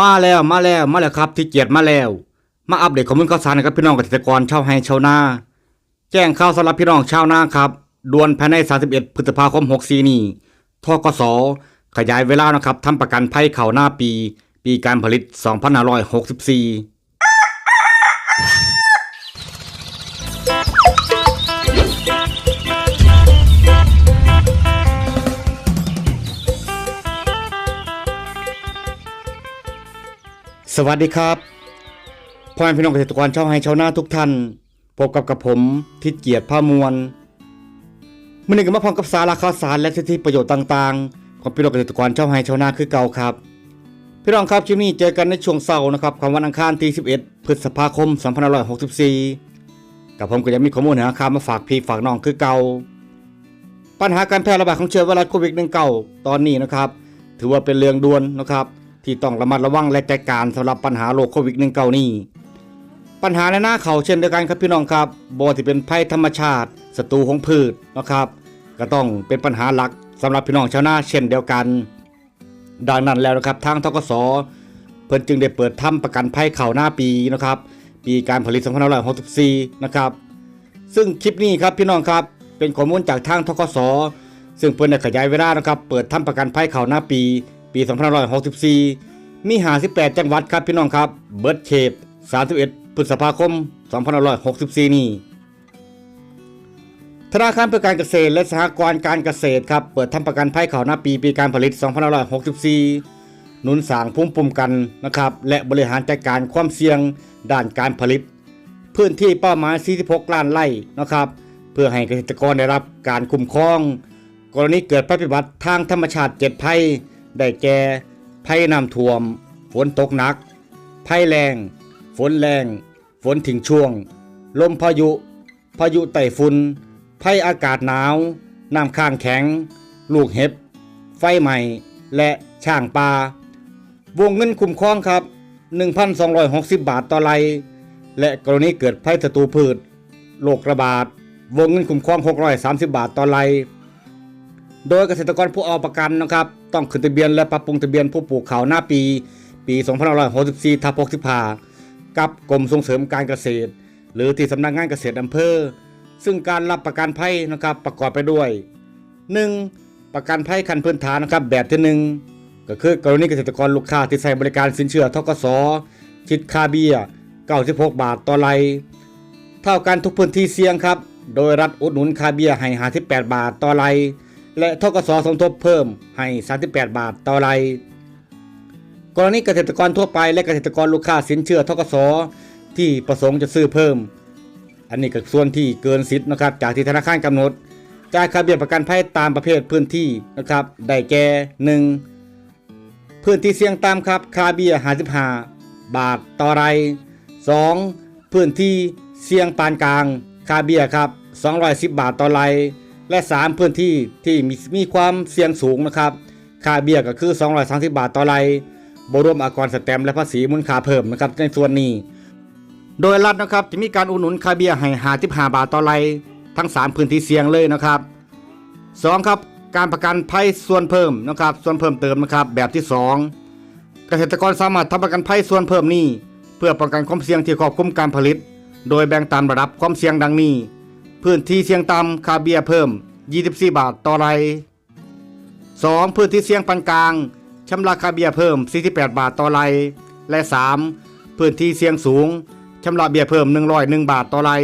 มาแล้วมาแล้วมาแล้วครับ ที่เกียรติมาแล้ว มาอัปเดตข้อมูลข่าวสารนะครับพี่น้องเกษตรกรชาวไฮชาวนาแจ้งข่าวสำหรับพี่น้องชาวนาครับด่วนภายใน 31 พฤษภาคม 64 นี้ทกสขยายเวลานะครับทำประกันภัยเข่าวหน้าปี ปีการผลิต 2564 สวัสดีครับพ่อแม่พี่น้องเกษตรกรชาวไร่ชาวนาทุกท่านพบกับกับผมทิศเกียรติผ้ามวลมื่อนี้ก็มาพร้อมกับสาระข่าวสารและสิทธิประโยชน์ต่างๆ ของพี่น้องเกษตรกรชาวไร่ชาวนาคือเก่าครับ พี่น้องครับคลิปนี้เจอกันในช่วงเสาร์นะครับของวันอังคารที่ 11 พฤษภาคม 2564 กับผมก็จะมีข้อมูลหาข่าวมาฝากพี่ฝากน้องคือเก่าปัญหาการแพร่ระบาดของเชื้อไวรัสโควิด -19 ตอนนี้นะครับ ถือว่าเป็นเรื่องด่วนนะครับ ที่ต้องระมัดระวังและจัดการสำหรับปัญหาโรคโควิด -19 นี้ ปัญหาในหน้าเขาเช่นเดียวกันครับพี่น้องครับบ่ที่เป็นภัยธรรมชาติศัตรูของพืชนะครับก็ต้องเป็นปัญหาหลักสำหรับพี่น้องชาวนาเช่นเดียวกัน ดังนั้นแล้วนะครับทางทกสเพิ่นจึงได้เปิดทำประกันภัยเข่าหน้าปีนะครับ ปีการผลิต2564 นะครับ ซึ่งคลิปนี้ครับพี่น้องครับเป็นข้อมูลจากทางทกสซึ่งเพิ่นได้ขยายเวลานะครับ เปิดทำประกันภัยเข่าหน้าปี ปี 2564 มี 58 จังหวัดครับพี่น้องครับ เบิร์ดเขต31 พฤษภาคม 2564 นี้ ธนาคารเพื่อการเกษตรและสหกรณ์การเกษตรครับ เปิดทำประกันภัยข่าวหน้าปีปีการผลิต 2564 หนุนสางภูมิคุ้มกันนะครับ และบริหารจัดการความเสี่ยงด้านการผลิต พื้นที่เป้าหมาย 46 ล้านไร่นะครับ เพื่อให้เกษตรกรได้รับการคุ้มครอง กรณีเกิดภัยพิบัติทางธรรมชาติ7ภัย ได้แก่ภัยน้ำท่วม ฝนตกหนัก ภัยแรง ฝนแรง ฝนทิ้งช่วง ลมพายุ พายุไต้ฝุ่น ภัยอากาศหนาว น้ำค้างแข็ง ลูกเห็บ ไฟใหม่ และช่างปลาวงเงินคุ้มครองครับ 1,260 บาทต่อไร่และกรณีเกิดภัยศัตรูพืช โรคระบาด วงเงินคุ้มครอง 630 บาทต่อไร่ โดยเกษตรกรผู้เอาประกันนะครับ ต้องขึ้นทะเบียนและปรับปรุงทะเบียนผู้ปลูกข้าวหน้าปี ปี2564ทับ65กับกรมส่งเสริมการเกษตร หรือที่สำนักงานเกษตรอำเภอ ซึ่งการรับประกันภัยนะครับประกอบไปด้วย 1. ประกันภัยขั้นพื้นฐานนะครับแบบที่ 1 ก็คือกรณีเกษตรกรลูกค้าที่ใช้บริการสินเชื่อทกสคิดค่าเบี้ย 96 บาทต่อไรเท่ากันทุกพื้นที่เสี่ยงครับ โดยรัฐอุดหนุนค่าเบี้ยให้58บาทต่อไร และทกสสมทบเพิ่มให้ 38 บาทต่อไรกรณีเกษตรกรทั่วไปและเกษตรกรลูกค้าสินเชื่อทกสที่ประสงค์จะซื้อเพิ่ม อันนี้ก็ส่วนที่เกินสิทธิ์นะครับ จากที่ธนาคารกำหนดจ่ายค่าเบี้ยประกันภัยตามประเภทพื้นที่นะครับได้แก่ 1. พื้นที่เสี่ยงต่ำครับค่าเบี้ย55บาทต่อไร 2. พื้นที่เสี่ยงปานกลางค่าเบี้ยครับ210 บาทต่อไร และ 3 พื้นที่ที่มีมีความเสี่ยงสูงนะครับ ค่าเบี้ยก็คือ 230 บาทต่อไร่บรวมอากรสแตมและภาษีมูลค่าเพิ่มนะครับในส่วนนี้ โดยรัฐนะครับจะมีการอุดหนุนค่าเบี้ยให้55บาทต่อไร่ทั้ง 3 พื้นที่เสี่ยงเลยนะครับ 2. ครับการประกันภัยส่วนเพิ่มนะครับ ส่วนเพิ่มเติมนะครับ แบบที่ 2 เกษตรกรสามารถทำประกันภัยส่วนเพิ่มนี้ เพื่อป้องกันความเสี่ยงที่ครอบคลุมการผลิต โดยแบ่งตามระดับความเสี่ยงดังนี้ พื้นที่เสี่ยงต่ำค่าเบี้ยเพิ่ม 24 บาทต่อไร่ 2. พื้นที่เสี่ยงปานกลางชำระค่าเบี้ยเพิ่ม 48 บาทต่อไร่และ 3. พื้นที่เสี่ยงสูงชำระเบี้ยเพิ่ม 101 บาทต่อไร่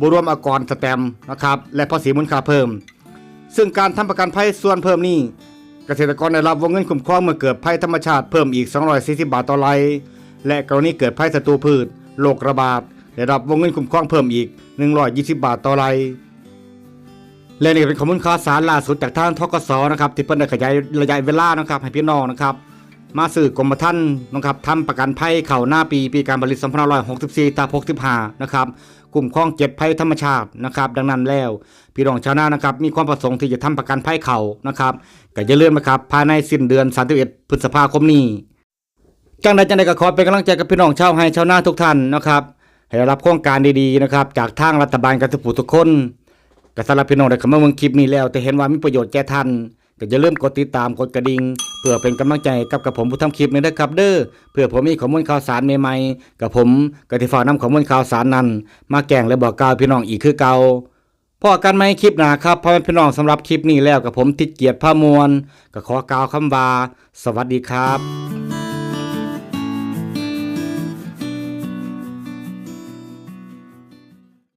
บรวมอากรสแตมนะครับและภาษีมูลค่าเพิ่ม ซึ่งการทำประกันภัยส่วนเพิ่มนี้ เกษตรกรได้รับวงเงินคุ้มครองเมื่อเกิดภัยธรรมชาติเพิ่มอีก 240 บาทต่อไร่และกรณีเกิดภัยศัตรูพืชโรคระบาด ได้รับวงเงินคุ้มครองเพิ่มอีก 120 บาทต่อไร่และนี่ก็เป็นข้อมูลข่าวสารล่าสุดจากทางทกสนะครับที่เพิ่นได้ขยายระยะเวลานะครับให้พี่น้องนะครับ มาสื่อกรมธรรม์นะครับทำประกันภัยเข่าหน้าปีปีการผลิต2564ตา65นะครับกลุ่มครองเจ็ดภัยธรรมชาตินะครับ ดังนั้นแล้ว พี่น้องชาวนานะครับมีความประสงค์ที่จะทำประกันภัยเข่านะครับก็อย่าลืมนะครับภายในสิ้นเดือน 31 พฤษภาคมนี้จังใดจังใดก็ขอเป็นกำลังใจกับพี่น้องชาวไฮชาวนาทุกท่านนะครับ ให้ได้รับโครงการดีๆนะครับ จากทางรัฐบาลกันทุกผู้ทุกคนก็สำหรับพี่น้องได้เข้ามาเมืองคลิปนี้แล้ว แต่เห็นว่ามีประโยชน์แก่ท่านก็อย่าลืมกดติดตามกดกระดิ่งเพื่อเป็นกำลังใจกับกับผมผู้ทำคลิปนี้ด้วยครับ เด้อเพื่อผมมีข้อมูลข่าวสารใหม่ๆกับผมก็ที่ฝานำข้อมูลข่าวสารนั้น มาแกล้งและบอกกล่าวพี่น้องอีกคือเก่าพอกันไหมคลิปหนาครับพ่อแม่พี่น้องสำหรับคลิปนี้แล้วกับผมติดเกียรติผ้ามวลก็ขอกล่าวคำว่าสวัสดีครับ